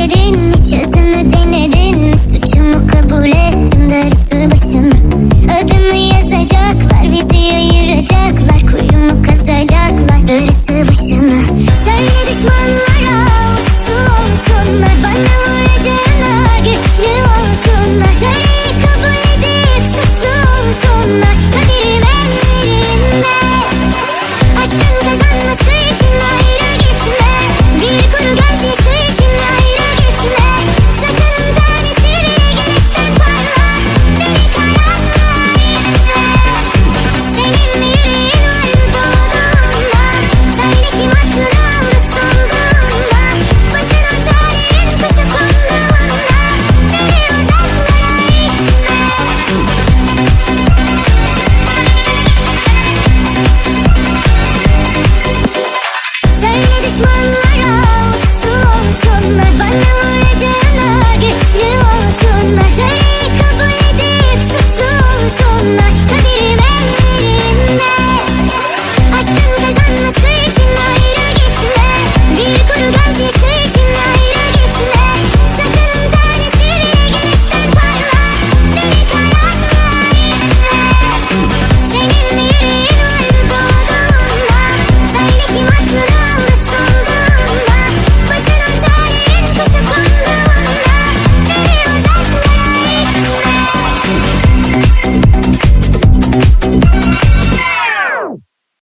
Getirdin mi çözümü deniz